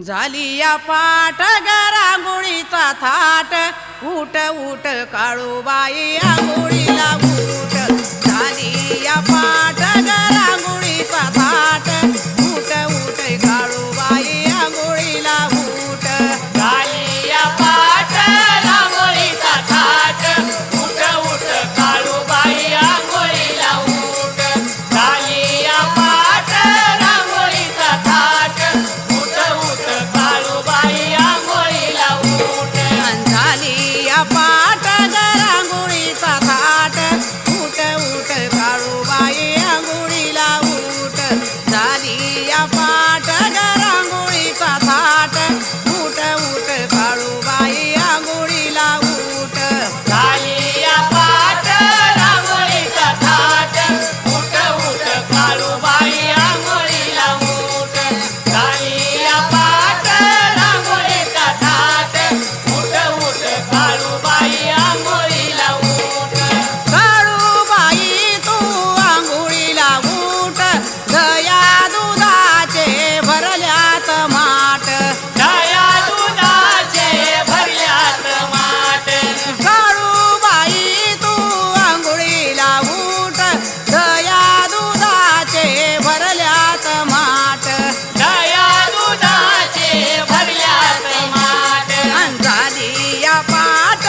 झाली या पाठ गरांगोळीचा थाट. उठ उठ काळूबाई आंगोळीला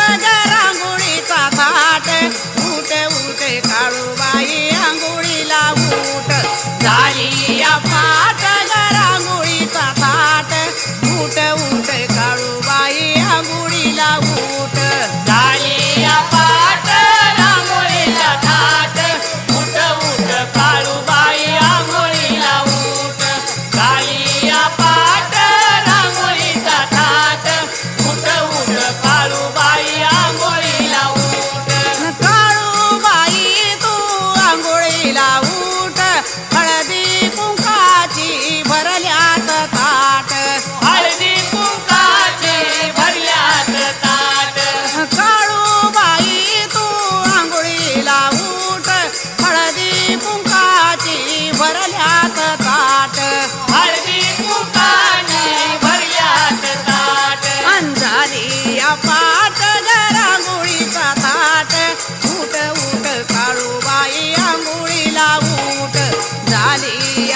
माझ्या रांगोळीचा थाट. उठ उठ काळूबाई आंघोळीला उठ झाली या पाट रांगोळीचा थाट. उठ उठ काळूबाई आंघोळीला उठ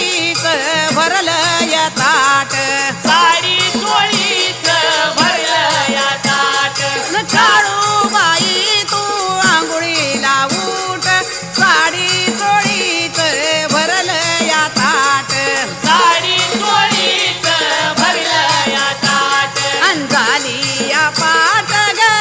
करी कर भरल या ताट.